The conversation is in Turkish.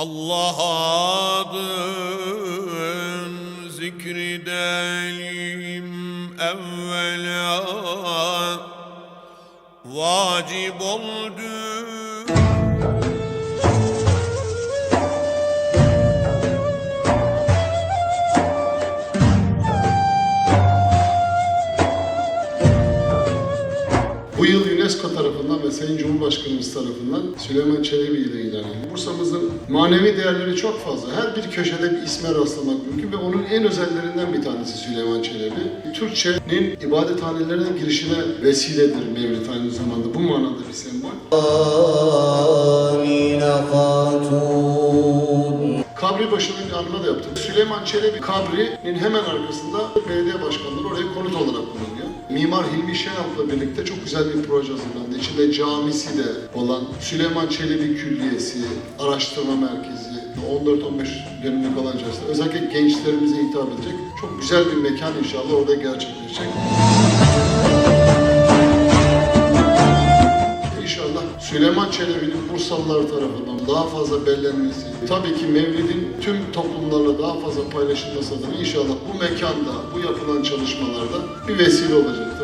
Allah adın zikredelim evvela. Vacip oldu Bu yıl UNESCO tarafından ve Sayın Cumhurbaşkanımız tarafından Süleyman Çelebi ile ilan. Bursa'mızın manevi değerleri çok fazla. Her bir köşede bir isme rastlamak mümkün ve onun en özellerinden bir tanesi Süleyman Çelebi. Türkçenin ibadethanelerine girişine vesiledir Mevlid aynı zamanda. Bu manada bir sembol. Kabri başına bir anma da yaptık. Süleyman Çelebi kabrinin hemen arkasında belediye başkanları oraya konut olarak kullanıyor. Mimar Hilmi Şenalp'la birlikte çok güzel bir proje hazırlandı. İçinde camisi de olan Süleyman Çelebi Külliyesi, araştırma merkezi, 14-15 dönümlük alan içerisinde özellikle gençlerimize hitap edecek çok güzel bir mekan inşallah orada gerçekleşecek. Süleyman Çelebi'nin Bursalılar tarafından daha fazla bellenmesi, tabii ki Mevlid'in tüm toplumlarla daha fazla paylaşılması adına inşallah bu mekanda, bu yapılan çalışmalarda bir vesile olacaktır.